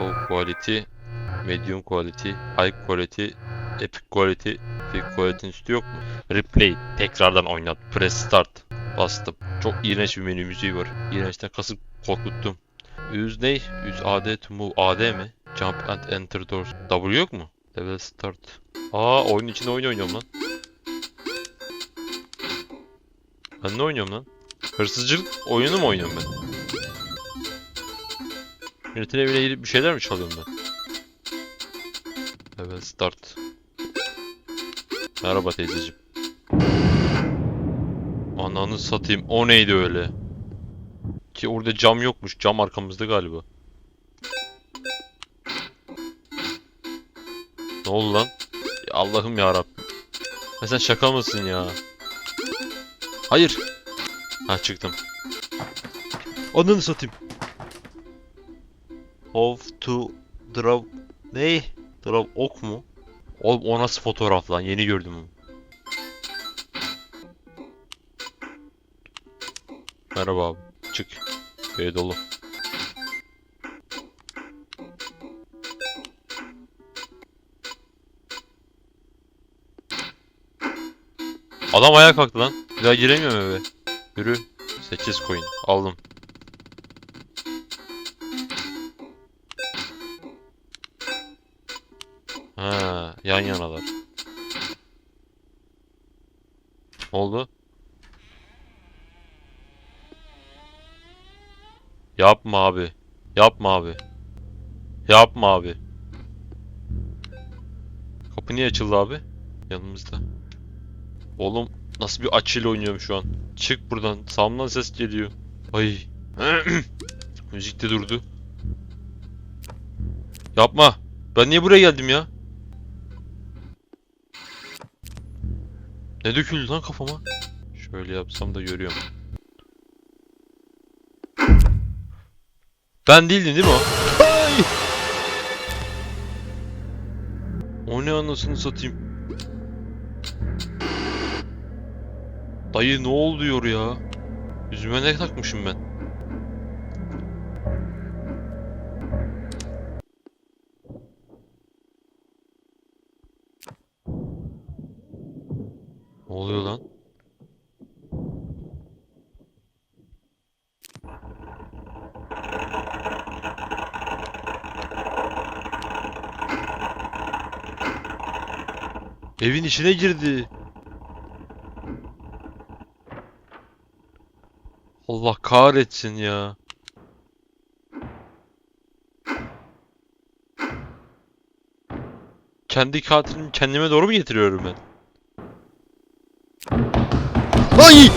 Low quality, medium quality, high quality, epic quality, epic quality'nin üstü yok mu? Replay, tekrardan oynat, press start. Bastım. Çok iğrenç bir menü müziği var. İğrençten kasıp korkuttum. Use ne? Use AD to move. AD mi? Jump and enter doors. W yok mu? Level start. Aa oyun içinde oyun oynuyorum lan. Ben ne oynuyorum lan? Hırsızcılık oyunu mu oynuyorum ben? Milletin evine gidip bir şeyler mi çalıyorum ben? Evet start. Merhaba teyzeciğim. Ananı satayım. O neydi öyle? Ki orada cam yokmuş. Cam arkamızda galiba. Ne oldu lan? Allah'ım ya Rabbim. Sen şaka mısın ya? Hayır. Ha çıktım. Ananı satayım. How to draw... Ne? Draw ok mu? Oğlum o nasıl fotoğraf lan? Yeni gördüm onu. Merhaba abi. Çık. Köy dolu. Adam ayağa kalktı lan. Bir daha giremiyorum eve. Yürü. 8 coin. Aldım. Ha, yan yanalar. Oldu? Yapma abi. Yapma abi. Yapma abi. Kapı niye açıldı abi? Yanımızda. Oğlum nasıl bir açıyla oynuyorum şu an. Çık buradan. Sağımdan ses geliyor. Ay. Müzik de durdu. Yapma. Ben niye buraya geldim ya? Ne döküldü lan kafama? Şöyle yapsam da görüyorum. Ben değildim değil mi o? Ay! O ne anasını satayım? Dayı ne oluyor ya? Yüzüme ne takmışım ben? Ne oluyor lan? Evin içine girdi. Allah kahretsin ya. Kendi katilimi kendime doğru mu getiriyorum ben? ない